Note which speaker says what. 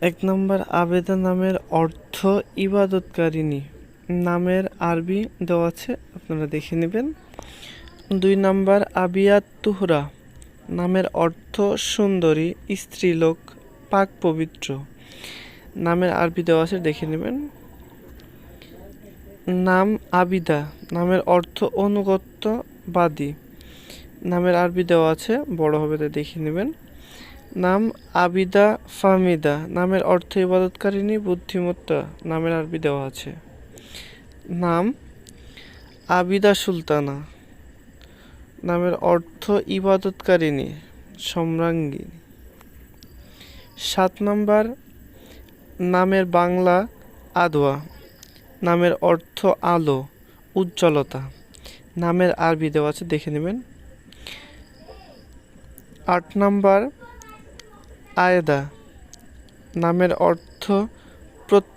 Speaker 1: এক নম্বর আবেদা নামের অর্থ ইবাদতকারিণী। নামের আরবি দেওয়া আছে, আপনারা দেখে নেবেন। দুই নাম্বার আবিয়াত তুহরা। নামের অর্থ সুন্দরী, স্ত্রীলোক, পাক পবিত্র। নামের আরবি দেওয়া আছে, দেখে নেবেন। নাম আবিদা। নামের অর্থ অনুগত্যবাদী। নামের আরবি দেওয়া আছে, বড় হবে তাই দেখে নেবেন। নাম আবিদা ফামিদা নামের অর্থ ইবাদতকারিণী, বুদ্ধিমত্তা নামের আরবি দেওয়া আছে। নাম আবিদা সুলতানা। নামের অর্থ ইবাদতকারিণী সম্রাঙ্গিনী সাত নম্বর, নামের বাংলা আদোয়া নামের অর্থ আলো, উজ্জ্বলতা। নামের আরবি দেওয়া আছে, দেখে নেবেন। আট নাম্বার আয়েদা নামের অর্থ প্রত্য